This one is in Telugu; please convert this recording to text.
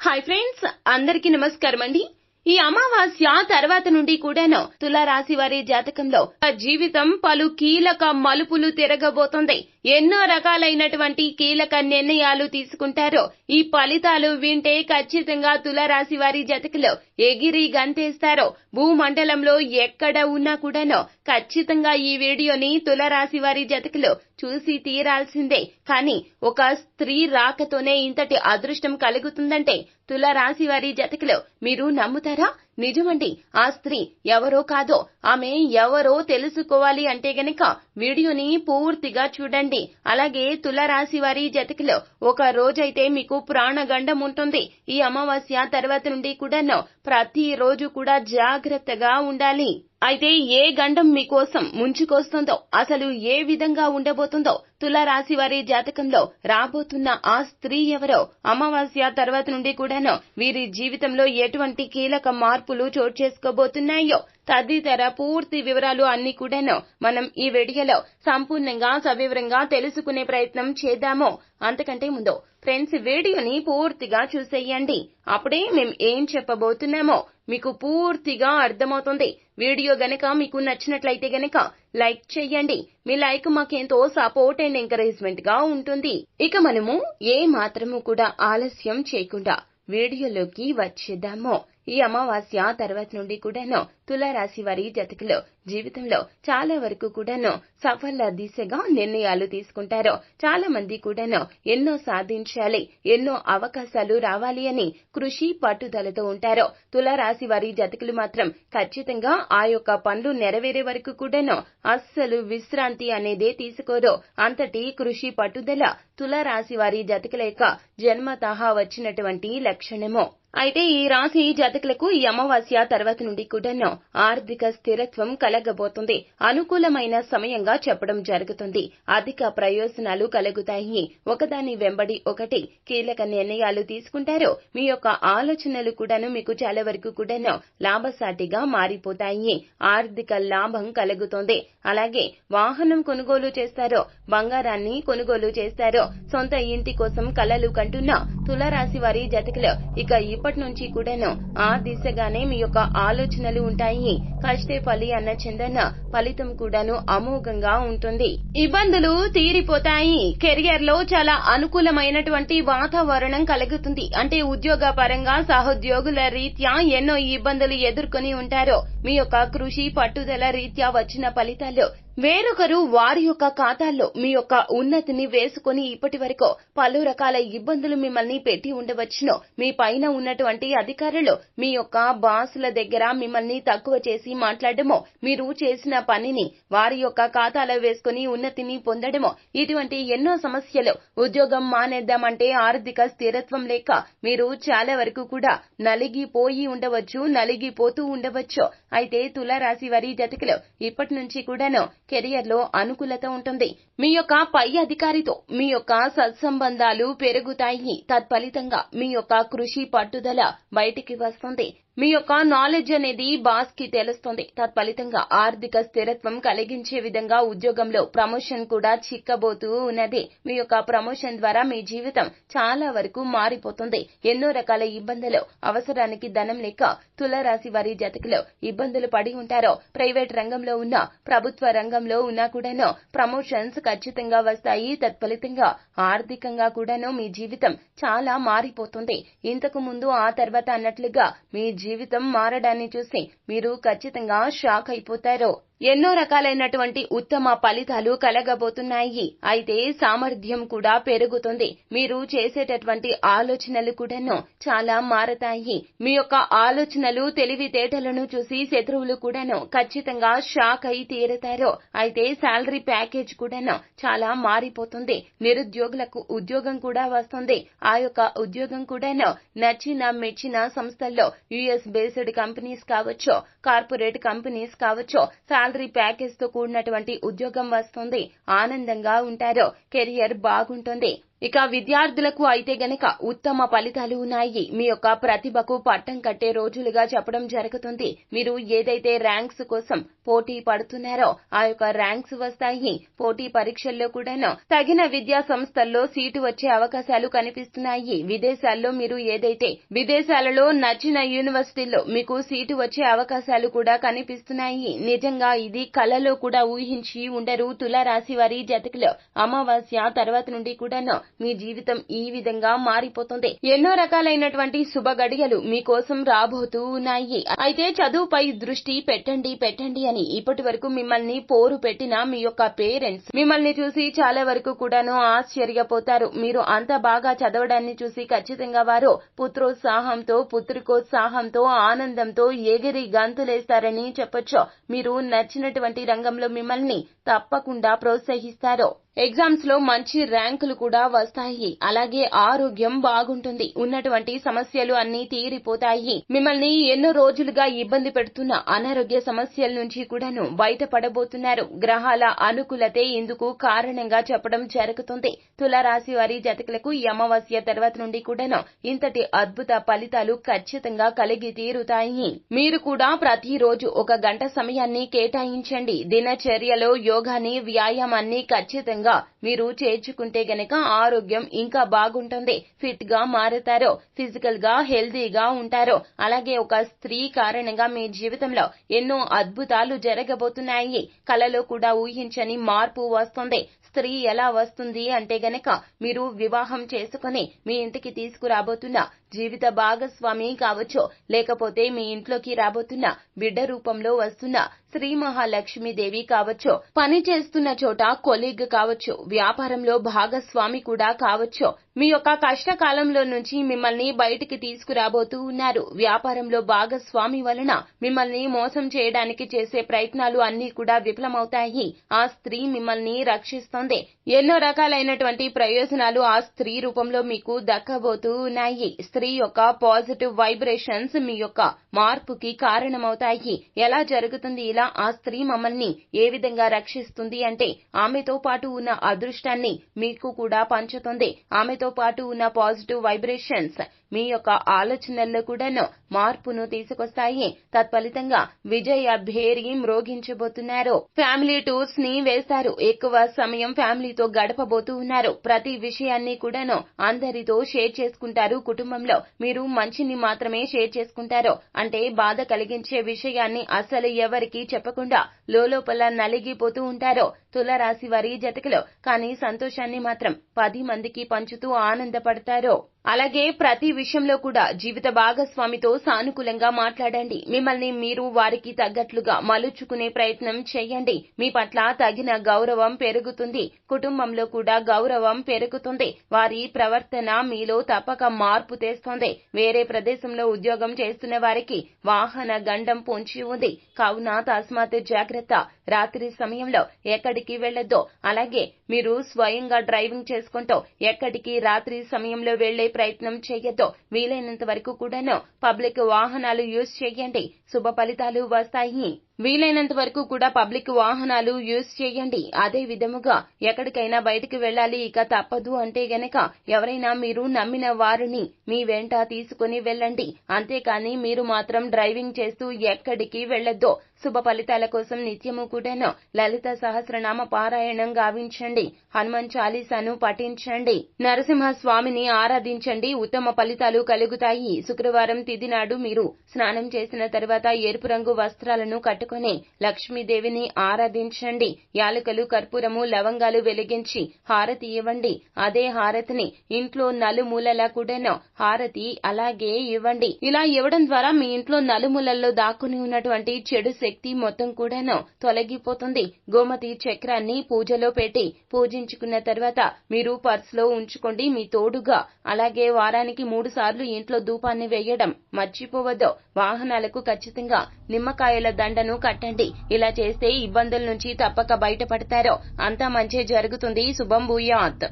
హాయ్ ఫ్రెండ్స్ అందరికీ నమస్కారం అండి ఈ అమావాస్య తర్వాత నుండి కూడాను తులారాశి వారి జాతకంలో జీవితం పలు కీలక మలుపులు తిరగబోతోంది. ఎన్నో రకాలైనటువంటి కీలక నిర్ణయాలు తీసుకుంటారో ఈ ఫలితాలు వింటే ఖచ్చితంగా తులారాశి వారి జతకలో ఎగిరి గంతేస్తారో భూమండలంలో ఎక్కడ ఉన్నా కూడాను ఖచ్చితంగా ఈ వీడియోని తులారాశి వారి జతకలో చూసి తీరాల్సిందే. కానీ ఒక స్త్రీ రాకతోనే ఇంతటి అదృష్టం కలుగుతుందంటే తులారాశి వారి జతకలో మీరు నమ్ముతారా? నిజమండి ఆ స్త్రీ ఎవరో కాదో ఆమె ఎవరో తెలుసుకోవాలి అంటే గనక వీడియోని పూర్తిగా చూడండి. అలాగే తులారాశి వారి జతకిలో ఒక రోజైతే మీకు ప్రాణగండం ఉంటుంది. ఈ అమావాస్య తర్వాత నుండి కూడాను ప్రతి రోజు కూడా జాగ్రత్తగా ఉండాలి. అయితే ఏ గండం మీకోసం ముంచుకొస్తుందో అసలు ఏ విధంగా ఉండబోతుందో తులారాశి వారి జాతకంలో రాబోతున్న ఆ స్త్రీ ఎవరో అమావాస్య తర్వాత నుండి కూడాను వీరి జీవితంలో ఎటువంటి కీలక మార్పులు చోటు చేసుకోబోతున్నాయో తదితర పూర్తి వివరాలు అన్ని కూడాను మనం ఈ వీడియోలో సంపూర్ణంగా సవివరంగా తెలుసుకునే ప్రయత్నం చేద్దాము. అంతకంటే ముందు ఫ్రెండ్స్ వీడియోని పూర్తిగా చూసేయండి. అప్పుడే మేము ఏం చెప్పబోతున్నామో మీకు పూర్తిగా అర్థమవుతుంది. వీడియో గనక మీకు నచ్చినట్లయితే గనక లైక్ చేయండి. మీ లైక్ మాకెంతో సపోర్ట్ అండ్ ఎంకరేజ్మెంట్గా ఉంటుంది. ఇక మనము ఏ మాత్రము కూడా ఆలస్యం చేయకుండా వీడియోలోకి వచ్చేద్దాము. ఈ అమావాస్య తర్వాత నుండి కూడాను తులారాశి వారి జతకులు జీవితంలో చాలా వరకు కూడాను సఫల దిశగా నిర్ణయాలు తీసుకుంటారు. చాలా మంది కూడాను ఎన్నో సాధించాలి ఎన్నో అవకాశాలు రావాలి అని కృషి పట్టుదలతో ఉంటారు. తులారాశి వారి జతకులు మాత్రం ఖచ్చితంగా ఆ యొక్క పనులు నెరవేరే వరకు కూడాను అస్సలు విశ్రాంతి అనేదే తీసుకోరు. అంతటి కృషి పట్టుదల తులారాశి వారి జతకుల యొక్క జన్మతహా వచ్చినటువంటి లక్షణము. అయితే ఈ రాశి జాతకులకు ఈ అమావాస్య తర్వాత నుండి కూడాను ఆర్థిక స్థిరత్వం కలగబోతుంది. అనుకూలమైన సమయంగా చెప్పడం జరుగుతుంది. అధిక ప్రయోజనాలు కలుగుతాయి. ఒకదాని వెంబడి ఒకటి కీలక నిర్ణయాలు తీసుకుంటారు. మీ యొక్క ఆలోచనలు కూడాను మీకు చాలా వరకు కూడాను లాభసాటిగా మారిపోతాయి. ఆర్థిక లాభం కలుగుతుంది. అలాగే వాహనం కొనుగోలు చేస్తారో. బంగారాన్ని కొనుగోలు చేస్తారో. సొంత ఇంటి కోసం కలలు కంటున్న తులారాశి వారి జతకులు ఇక ఇప్పటి నుంచి కూడాను ఆ దిశగానే మీ యొక్క ఆలోచనలు ఉంటాయి. కష్టే ఫలి అన్న చందన ఫలితం కూడాను అమోఘంగా ఉంటుంది. ఇబ్బందులు తీరిపోతాయి. కెరియర్లో చాలా అనుకూలమైనటువంటి వాతావరణం కలుగుతుంది. అంటే ఉద్యోగ పరంగా సహోద్యోగుల రీత్యా ఎన్నో ఇబ్బందులు ఎదుర్కొని ఉంటారో. మీ యొక్క కృషి పట్టుదల రీత్యా వచ్చిన ఫలితాలు వేరొకరు వారి యొక్క ఖాతాల్లో మీ యొక్క ఉన్నతిని వేసుకుని ఇప్పటి వరకు పలు రకాల ఇబ్బందులు మిమ్మల్ని పెట్టి ఉండవచ్చును. మీ పైన ఉన్నటువంటి అధికారులు మీ యొక్క బాసుల దగ్గర మిమ్మల్ని తక్కువ చేసి మాట్లాడమో మీరు చేసిన పనిని వారి యొక్క ఖాతాలో వేసుకుని ఉన్నతిని పొందడమో ఇటువంటి ఎన్నో సమస్యలు ఉద్యోగం మానేద్దామంటే ఆర్థిక స్థిరత్వం లేక మీరు చాలా వరకు కూడా నలిగిపోయి ఉండవచ్చు నలిగిపోతూ ఉండవచ్చు. అయితే తులారాశి వారి జతకులు ఇప్పటి నుంచి కూడాను కెరియర్లో అనుకూలత ఉంటుంది. మీ యొక్క పై అధికారితో మీ యొక్క సత్సంబంధాలు పెరుగుతాయి. తత్ఫలితంగా మీ యొక్క కృషి పట్టుదల బయటికి వస్తుంది. మీ యొక్క నాలెడ్జ్ అనేది బాస్కి తెలుస్తుంది. తత్ఫలితంగా ఆర్థిక స్థిరత్వం కలిగించే విధంగా ఉద్యోగంలో ప్రమోషన్ కూడా చిక్కబోతూ ఉన్నది. మీ యొక్క ప్రమోషన్ ద్వారా మీ జీవితం చాలా వరకు మారిపోతుంది. ఎన్నో రకాల ఇబ్బందులు అవసరానికి ధనం లేక తులరాశి వారి జతకులో ఇబ్బందులు పడి ఉంటారో ప్రైవేట్ రంగంలో ఉన్న ప్రభుత్వ రంగంలో ఉన్నా కూడాను ప్రమోషన్స్ ఖచ్చితంగా వస్తాయి. తత్ఫలితంగా ఆర్థికంగా కూడాను మీ జీవితం చాలా మారిపోతుంది. ఇంతకు ముందు ఆ తర్వాత అన్నట్లుగా మీ జీవితం మారడాన్ని చూసి మీరు ఖచ్చితంగా షాక్ అయిపోతారు. ఎన్నో రకాలైనటువంటి ఉత్తమ ఫలితాలు కలగబోతున్నాయి. అయితే సామర్థ్యం కూడా పెరుగుతుంది. మీరు చేసేటటువంటి ఆలోచనలు కూడాను చాలా మారతాయి. మీ యొక్క ఆలోచనలు తెలివితేటలను చూసి శత్రువులు కూడాను ఖచ్చితంగా షాక్ అయి తీరుతారు. అయితే శాలరీ ప్యాకేజ్ కూడాను చాలా మారిపోతుంది. నిరుద్యోగులకు ఉద్యోగం కూడా వస్తుంది. ఆ యొక్క ఉద్యోగం కూడాను నచ్చిన మెచ్చిన సంస్థల్లో యుఎస్ బేస్డ్ కంపెనీస్ కావచ్చు కార్పొరేట్ కంపెనీస్ కావచ్చు శాలరీ ప్యాకేజ్తో కూడినటువంటి ఉద్యోగం వస్తుంది. ఆనందంగా ఉంటారు. కెరియర్ బాగుంటుంది. ఇక విద్యార్థులకు అయితే గనక ఉత్తమ ఫలితాలు ఉన్నాయి. మీ యొక్క ప్రతిభకు పట్టం కట్టే రోజులుగా చెప్పడం జరుగుతుంది. మీరు ఏదైతే ర్యాంక్స్ కోసం పోటీ పడుతున్నారో ఆ యొక్క ర్యాంక్స్ వస్తాయి. పోటీ పరీక్షల్లో కూడాను తగిన విద్యా సంస్థల్లో సీటు వచ్చే అవకాశాలు కనిపిస్తున్నాయి. విదేశాల్లో మీరు ఏదైతే విదేశాలలో నచ్చిన యూనివర్సిటీల్లో మీకు సీటు వచ్చే అవకాశాలు కూడా కనిపిస్తున్నాయి. నిజంగా ఇది కలలో కూడా ఊహించి ఉండరు. తులారాశి వారి జతకులో అమావాస్య తర్వాత నుండి కూడాను మీ జీవితం ఈ విధంగా మారిపోతుంది. ఎన్నో రకాలైనటువంటి శుభ గడియలు మీకోసం రాబోతూ ఉన్నాయి. అయితే చదువుపై దృష్టి పెట్టండి పెట్టండి అని ఇప్పటి వరకు మిమ్మల్ని పోరు పెట్టిన మీ యొక్క పేరెంట్స్ మిమ్మల్ని చూసి చాలా వరకు కూడాను ఆశ్చర్యపోతారు. మీరు అంత బాగా చదవడాన్ని చూసి ఖచ్చితంగా వారు పుత్రోత్సాహంతో పుత్రికోత్సాహంతో ఆనందంతో ఎగిరి గంతులేస్తారని చెప్పొచ్చు. మీరు నచ్చినటువంటి రంగంలో మిమ్మల్ని తప్పకుండా ప్రోత్సహిస్తారు. ఎగ్జామ్స్లో మంచి ర్యాంకులు కూడా వస్తాయి. అలాగే ఆరోగ్యం బాగుంటుంది. ఉన్నటువంటి సమస్యలు అన్ని తీరిపోతాయి. మిమ్మల్ని ఎన్నో రోజులుగా ఇబ్బంది పెడుతున్న అనారోగ్య సమస్యల నుంచి కూడాను బయటపడబోతున్నారు. గ్రహాల అనుకూలతే ఇందుకు కారణంగా చెప్పడం జరుగుతుంది. తులారాశి వారి జతకులకు ఈ అమావాస్య తర్వాత నుండి కూడాను ఇంతటి అద్భుత ఫలితాలు ఖచ్చితంగా కలిగి తీరుతాయి. మీరు కూడా ప్రతిరోజు ఒక గంట సమయాన్ని కేటాయించండి. దినచర్యలో యోగాని వ్యాయామాన్ని ఖచ్చితంగా మీరు చేర్చుకుంటే గనక ఆరోగ్యం ఇంకా బాగుంటుంది. ఫిట్గా మారతారో ఫిజికల్గా హెల్దీగా ఉంటారో అలాగే ఒక స్త్రీ కారణంగా మీ జీవితంలో ఎన్నో అద్భుతాలు జరగబోతున్నాయి. కలలో కూడా ఊహించని మార్పు వస్తుంది. స్త్రీ ఎలా వస్తుంది అంటే గనక మీరు వివాహం చేసుకుని మీ ఇంటికి తీసుకురాబోతున్న జీవిత భాగస్వామి కావచ్చు. లేకపోతే మీ ఇంట్లోకి రాబోతున్న బిడ్డ రూపంలో వస్తున్న శ్రీ మహాలక్ష్మీదేవి కావచ్చు. పని చేస్తున్న చోట కొలీగ్ కావచ్చు. వ్యాపారంలో భాగస్వామి కూడా కావచ్చు. మీ యొక్క కష్టకాలంలో నుంచి మిమ్మల్ని బయటికి తీసుకురాబోతూ ఉన్నారు. వ్యాపారంలో భాగస్వామి వలన మిమ్మల్ని మోసం చేయడానికి చేసే ప్రయత్నాలు అన్ని కూడా విఫలమవుతాయి. ఆ స్త్రీ మిమ్మల్ని రక్షిస్తుంది. ఎన్నో రకాలైనటువంటి ప్రయోజనాలు ఆ స్త్రీ రూపంలో మీకు దక్కబోతూ ఉన్నాయి స్త్రీ యొక్క పాజిటివ్ వైబ్రేషన్స్ మీ యొక్క మార్పుకి కారణమవుతాయి. ఎలా జరుగుతుంది? ఇలా ఆ స్త్రీ మమ్మల్ని ఏ విధంగా రక్షిస్తుంది అంటే ఆమెతో పాటు ఉన్న అదృష్టాన్ని మీకు కూడా పంచుతుంది. ఆమెతో పాటు ఉన్న పాజిటివ్ వైబ్రేషన్స్ మీ యొక్క ఆలోచనల్లో కూడాను మార్పును తీసుకొస్తాయి. తత్ఫలితంగా విజయ భేరి మ్రోగించబోతున్నారు. ఫ్యామిలీ టూర్స్ని వేస్తారు. ఎక్కువ సమయం ఫ్యామిలీతో గడపబోతూ ఉన్నారు. ప్రతి విషయాన్ని కూడాను అందరితో షేర్ చేసుకుంటారు. కుటుంబంలో మీరు మంచిని మాత్రమే షేర్ చేసుకుంటారు. అంటే బాధ కలిగించే విషయాన్ని అసలు ఎవరికి చెప్పకుండా లోపల నలిగిపోతూ ఉంటారో. తులరాశి వారి జతకలో. కానీ సంతోషాన్ని మాత్రం పది మందికి పంచుతూ ఆనందపడతారు. అలాగే ప్రతి విషయంలో కూడా జీవిత భాగస్వామితో సానుకూలంగా మాట్లాడండి. మిమ్మల్ని మీరు వారికి తగ్గట్లుగా మలుచుకునే ప్రయత్నం చేయండి. మీ పట్ల తగిన గౌరవం పెరుగుతుంది. కుటుంబంలో కూడా గౌరవం పెరుగుతుంది. వారి ప్రవర్తన మీలో తప్పక మార్పు తెస్తుంది. వేరే ప్రదేశంలో ఉద్యోగం చేస్తున్న వారికి వాహన గండం పొంచి ఉంది. కావున తస్మాత్ జాగ్రత్త. రాత్రి సమయంలో ఎక్కడికి వెళ్ళొద్దో అలాగే మీరు స్వయంగా డ్రైవింగ్ చేసుకుంటూ ఎక్కడికి రాత్రి సమయంలో వెళ్ళే ప్రయత్నం చేయొద్దు వీలైనంత వరకు కూడాను పబ్లిక్ వాహనాలు యూజ్ చేయండి. శుభ ఫలితాలు వస్తాయి. వీలైనంత వరకు కూడా పబ్లిక్ వాహనాలు యూజ్ చేయండి. అదే విధముగా ఎక్కడికైనా బయటికి వెళ్ళాలి ఇక తప్పదు అంటే గనక ఎవరైనా మీరు నమ్మిన వారిని మీ వెంట తీసుకుని వెళ్ళండి. అంతేకాని మీరు మాత్రం డ్రైవింగ్ చేస్తూ ఎక్కడికి వెళ్ళొద్దు శుభ ఫలితాల కోసం నిత్యము కూడాను లలిత సహస్రనామ పారాయణం గావించండి. హనుమాన్ చాలీసాను పఠించండి. నరసింహ స్వామిని ఆరాధించండి. ఉత్తమ ఫలితాలు కలుగుతాయి. శుక్రవారం తిది నాడు మీరు స్నానం చేసిన తర్వాత ఎరుపు రంగు వస్త్రాలను కట్టుకుని లక్ష్మీదేవిని ఆరాధించండి. యాలకులు కర్పూరము లవంగాలు వెలిగించి హారతి ఇవ్వండి. అదే హారతిని ఇంట్లో నలుమూలలా కూడాను హారతి అలాగే ఇవ్వండి. ఇలా ఇవ్వడం ద్వారా మీ ఇంట్లో నలుమూలల్లో దాక్కుని ఉన్నటువంటి చెడు శక్తి మొత్తం కూడాను తొలగిపోతుంది. గోమతి చక్రాన్ని పూజలో పెట్టి పూజించుకున్న తర్వాత మీరు పర్సులో ఉంచుకోండి. మీ తోడుగా అలాగే వారానికి మూడు సార్లు ఇంట్లో ధూపాన్ని వేయడం మర్చిపోవద్దు. వాహనాలకు ఖచ్చితంగా నిమ్మకాయల దండను కట్టండి. ఇలా చేస్తే ఇబ్బందుల నుంచి తప్పక బయటపడతారో. అంతా మంచి జరుగుతుంది. శుభం భూయాత్.